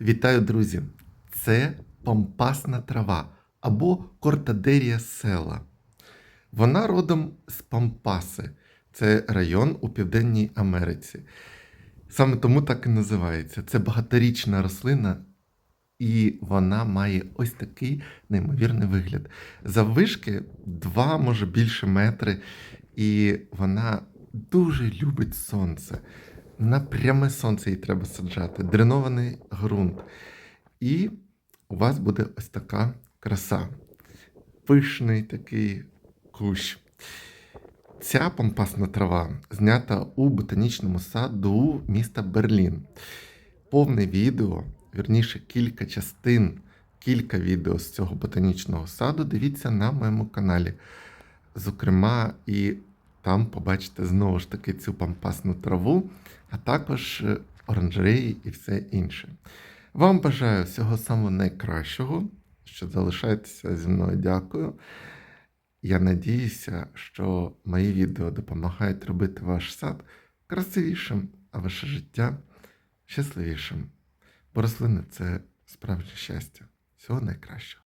Вітаю, друзі! Це пампасна трава або кортадерія села. Вона родом з Пампаси. Це район у Південній Америці. Саме тому так і називається. Це багаторічна рослина, і вона має ось такий неймовірний вигляд. Заввишки 2, може більше метри, і вона дуже любить сонце. На пряме сонце їй треба саджати, дренований ґрунт. І у вас буде ось така краса. Пишний такий кущ. Ця пампасна трава знята у ботанічному саду міста Берлін. Повне відео, вірніше, кілька частин, кілька відео з цього ботанічного саду дивіться на моєму каналі. Зокрема, і там побачите знову ж таки цю пампасну траву, а також е, оранжереї і все інше. Вам бажаю всього самого найкращого, що залишаєтеся зі мною. Дякую. Я надіюся, що мої відео допомагають робити ваш сад красивішим, а ваше життя щасливішим. Бо рослини це справжнє щастя. Всього найкращого.